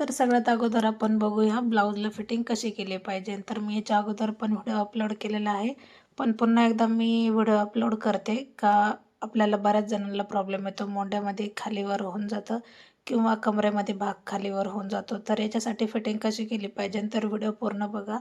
तर सगळ्यात अगोदर आपण बघूया ब्लाऊजला फिटिंग कशी केली पाहिजे. तर मी याच्या अगोदर पण व्हिडिओ अपलोड केलेला आहे. पण पुन्हा एकदा मी व्हिडिओ अपलोड करते का आपल्याला बऱ्याच जणांना प्रॉब्लेम येतो. मोंड्यामध्ये खालीवर होऊन जातं किंवा कमरेमध्ये भाग खालीवर होऊन जातो. तर याच्यासाठी फिटिंग कशी केली पाहिजे तर व्हिडिओ पूर्ण बघा.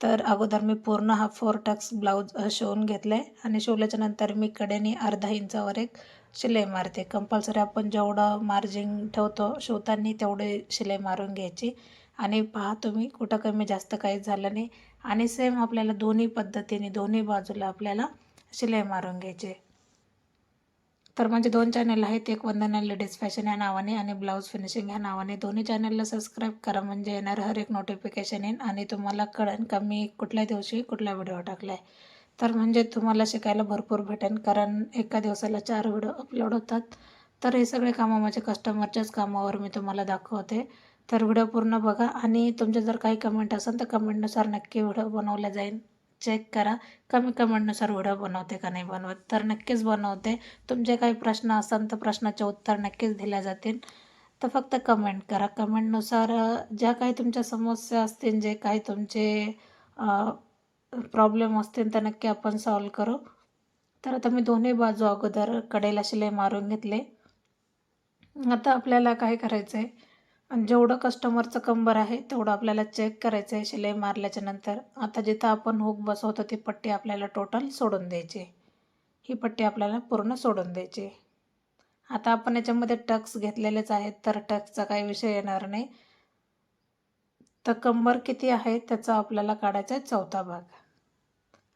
तर अगोदर मी पूर्ण हा फोर टक्स ब्लाऊज शिवून घेतला आहे आणि शिवल्याच्या नंतर मी कडेने अर्धा इंचावर एक शिलाई मारते. कंपल्सरी आपण जेवढं मार्जिन ठेवतो शिवताना तेवढे शिलाई मारून घ्यायची. आणि पहा तुम्ही कुठं कमी जास्त काही झालं नाही. आणि सेम आपल्याला दोन्ही पद्धतीने दोन्ही बाजूला आपल्याला शिलाई मारून घ्यायची. तर माझे दोन चॅनल आहेत. एक वंदना लेडीज फॅशन या नावाने आणि ब्लाऊज फिनिशिंग ह्या नावाने. दोन्ही चॅनलला सबस्क्राईब करा म्हणजे येणार हर एक नोटिफिकेशन येईन. आणि तुम्हाला कळेल का मी कुठल्या दिवशी कुठला व्हिडिओ टाकला आहे तर म्हणजे तुम्हाला शिकायला भरपूर भेटेल कारण एका दिवसाला चार व्हिडिओ अपलोड होतात. तर हे सगळे कामं माझ्या कस्टमरच्याच कामावर मी तुम्हाला दाखवते. तर व्हिडिओ पूर्ण बघा आणि तुमचे जर काही कमेंट असेल तर कमेंटनुसार नक्की व्हिडिओ बनवला जाईल. चेक करा कमी कमेंटनुसार व्हिडिओ बनवते का नाही बनवत. तर नक्कीच बनवते. तुमचे काही प्रश्न असेल तर प्रश्नाचे उत्तर नक्कीच दिल्या जातील. तर फक्त कमेंट करा. कमेंटनुसार ज्या काही तुमच्या समस्या असतील जे काही तुमचे प्रॉब्लेम असतील तर नक्की आपण सॉल्व करू. तर आता मी दोन्ही बाजू अगोदर कडेला शिलाई मारून घेतले. आता आपल्याला काय करायचं आहे आणि जेवढं कस्टमरचं कंबर आहे तेवढं आपल्याला चेक करायचं आहे शिलाई मारल्याच्या नंतर. आता जिथं आपण हुक बसवतो ती पट्टी आपल्याला टोटल सोडून द्यायची. ही पट्टी आपल्याला पूर्ण सोडून द्यायची. आता आपण याच्यामध्ये टक्स घेतलेलेच आहेत तर टक्सचा काही विषय येणार नाही. तर कंबर किती आहे त्याचा आपल्याला काढायचा आहे चौथा भाग.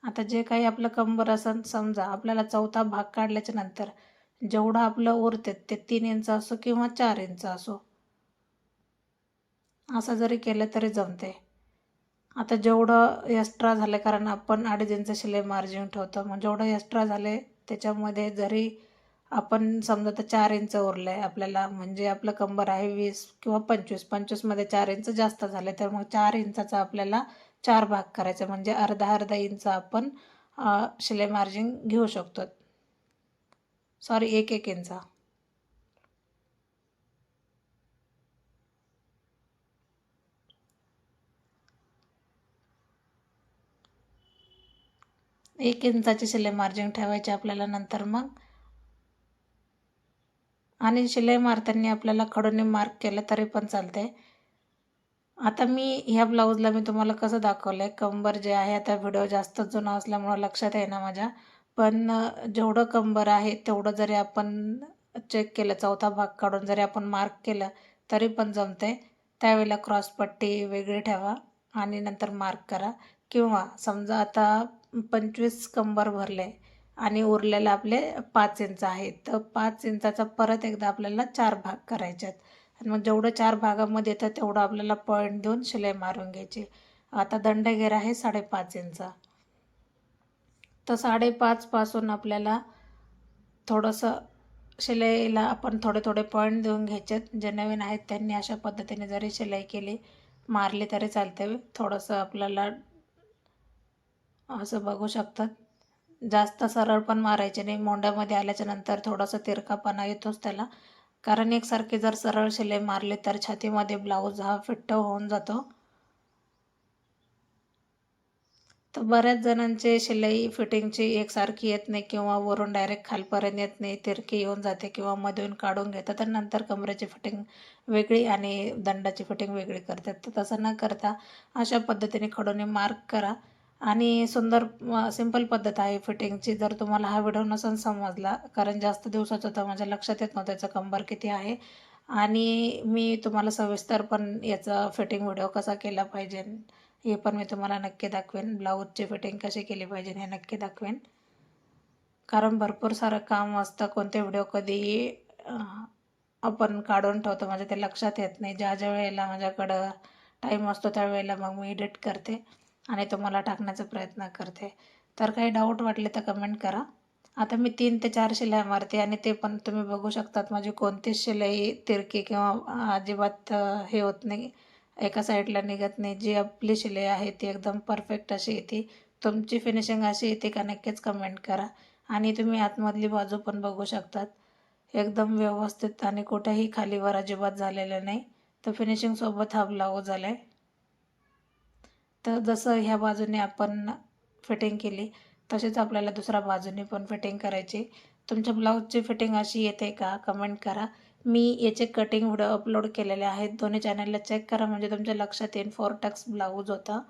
आता जे काही आपलं कंबर असेल समजा आपल्याला चौथा भाग काढल्याच्या नंतर जेवढं आपलं उरते ते तीन इंच असो किंवा चार इंच असो. असं जरी केलं तरी जमते. आता जेवढं एक्स्ट्रा झालं कारण आपण अडीच इंच शिलाई मार्जिन ठेवतो मग जेवढं एक्स्ट्रा झाले त्याच्यामध्ये जरी आपण समजा तर चार इंच उरलं आहे आपल्याला म्हणजे आपलं कंबर आहे वीस किंवा पंचवीस पंचवीसमध्ये चार इंच जास्त झाले तर मग चार इंचाचा आपल्याला चार भाग करायचा म्हणजे अर्धा अर्धा इंच आपण शिलाई मार्जिन घेऊ शकतो. सॉरी एक एक इंचा. एक इंचाची शिलाई मार्जिन ठेवायची आपल्याला नंतर मग आणि शिलाई मारताना आपल्याला खडूने मार्क केलं तरी पण चालते आता मी ह्या ब्लाऊजला मी तुम्हाला कसं दाखवलं आहे कंबर जे आहे आता व्हिडिओ जास्त जुना असल्यामुळं लक्षात आहे ना माझ्या. पण जेवढं कंबर आहे तेवढं जरी आपण चेक केलं चौथा भाग काढून जरी आपण मार्क केलं तरी पण जमते त्यावेळेला क्रॉसपट्टी वेगळी ठेवा आणि नंतर मार्क करा. किंवा समजा आता पंचवीस कंबर भरले आणि उरलेलं आपले पाच इंच आहेत. तर पाच इंचाचा परत एकदा आपल्याला चार भाग करायचे आहेत. आणि मग जेवढं चार भागामध्ये येतं तेवढं आपल्याला पॉईंट देऊन शिलाई मारून घ्यायची. आता दंडगेर आहे साडेपाच इंचा. तर साडेपाचपासून आपल्याला थोडंसं शिलाईला आपण थोडे थोडे पॉईंट देऊन घ्यायचे जे नवीन आहेत त्यांनी अशा पद्धतीने जरी शिलाई केली मारली तरी चालते. थोडंसं आपल्याला असं बघू शकतात. जास्त सरळ पण मारायचे नाही. मोंड्यामध्ये आल्याच्यानंतर थोडासा तिरकापणा येतोच त्याला. कारण एकसारखी जर सरळ शिलाई मारली तर छातीमध्ये ब्लाऊज हा फिट्ट होऊन जातो. तर बऱ्याच जणांचे शिलाई फिटिंगची एकसारखी येत नाही किंवा वरून डायरेक्ट खालपर्यंत येत नाही. तिरकी येऊन जाते किंवा मधून काढून घेतात तर नंतर कमरेची फिटिंग वेगळी आणि दंडाची फिटिंग वेगळी करतात. तर तसं न करता अशा पद्धतीने खडूने मार्क करा. आणि सुंदर सिंपल पद्धत आहे फिटिंगची जर तुम्हाला हा व्हिडिओ नसेल समजला कारण जास्त दिवसाचं होता माझ्या लक्षात येत नव्हतं याचा कंबर किती आहे. आणि मी तुम्हाला सविस्तर पण याचा फिटिंग व्हिडिओ कसा केला पाहिजे हे पण मी तुम्हाला नक्की दाखवेन. ब्लाऊजची फिटिंग कशी केली पाहिजे हे नक्की दाखवेन. कारण भरपूर सारं काम असतं कोणते व्हिडिओ कधीही आपण काढून ठेवतो म्हणजे ते लक्षात येत नाही. ज्या ज्या वेळेला माझ्याकडं टाईम असतो त्यावेळेला मग मी एडिट करते. आणि तुम्हाला टाकण्याचा प्रयत्न करते. तर काही डाऊट वाटले तर कमेंट करा. आता मी तीन ते चार शिलाई मारते आणि ते पण तुम्ही बघू शकतात. माझी कोणतीच शिलाई तिरकी किंवा अजिबात हे होत नाही. एका साईडला निघत नाही. जी आपली शिलाई आहे ती एकदम परफेक्ट अशी येते. तुमची फिनिशिंग अशी येते का नक्कीच कमेंट करा. आणि तुम्ही आतमधली बाजू पण बघू शकतात. एकदम व्यवस्थित आणि कुठेही खालीवर अजिबात झालेलं नाही. तर फिनिशिंगसोबत हा ब्लाऊज आला आहे तर जसं ह्या बाजूने आपण फिटिंग केली तसेच आपल्याला दुसऱ्या बाजूने पण फिटिंग करायची. तुमच्या ब्लाऊजची फिटिंग अशी येते का? कमेंट करा. मी याचे कटिंग व्हिडिओ अपलोड केलेले आहेत. दोन्ही चॅनलला चेक करा. म्हणजे तुमच्या लक्षात येईल. फोर टक्स ब्लाऊज होता.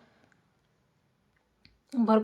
भरपूर